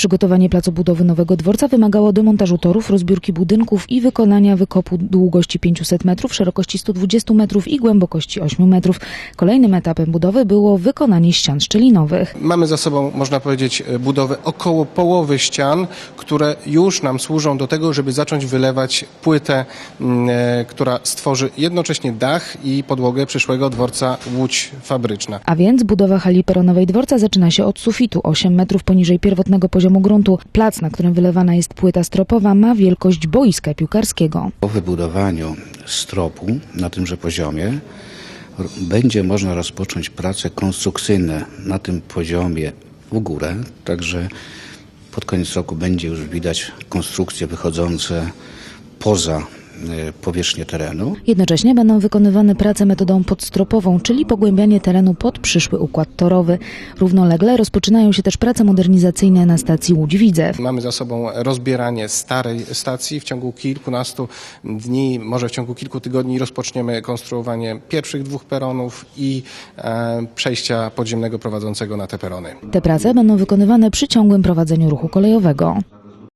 Przygotowanie placu budowy nowego dworca wymagało demontażu torów, rozbiórki budynków i wykonania wykopu długości 500 metrów, szerokości 120 metrów i głębokości 8 metrów. Kolejnym etapem budowy było wykonanie ścian szczelinowych. Mamy za sobą, można powiedzieć, e, budowę około połowy ścian, które już nam służą do tego, żeby zacząć wylewać płytę, mm, e, która stworzy jednocześnie dach i podłogę przyszłego dworca Łódź Fabryczna. A więc budowa hali peronowej dworca zaczyna się od sufitu, 8 metrów poniżej pierwotnego poziomu gruntu. Plac, na którym wylewana jest płyta stropowa, ma wielkość boiska piłkarskiego. Po wybudowaniu stropu na tymże poziomie będzie można rozpocząć prace konstrukcyjne na tym poziomie w górę, także pod koniec roku będzie już widać konstrukcje wychodzące poza powierzchnię terenu. Jednocześnie będą wykonywane prace metodą podstropową, czyli pogłębianie terenu pod przyszły układ torowy. Równolegle rozpoczynają się też prace modernizacyjne na stacji Łódź-Widzew. Mamy za sobą rozbieranie starej stacji. W ciągu kilkunastu dni, może w ciągu kilku tygodni rozpoczniemy konstruowanie pierwszych dwóch peronów i e, przejścia podziemnego prowadzącego na te perony. Te prace będą wykonywane przy ciągłym prowadzeniu ruchu kolejowego.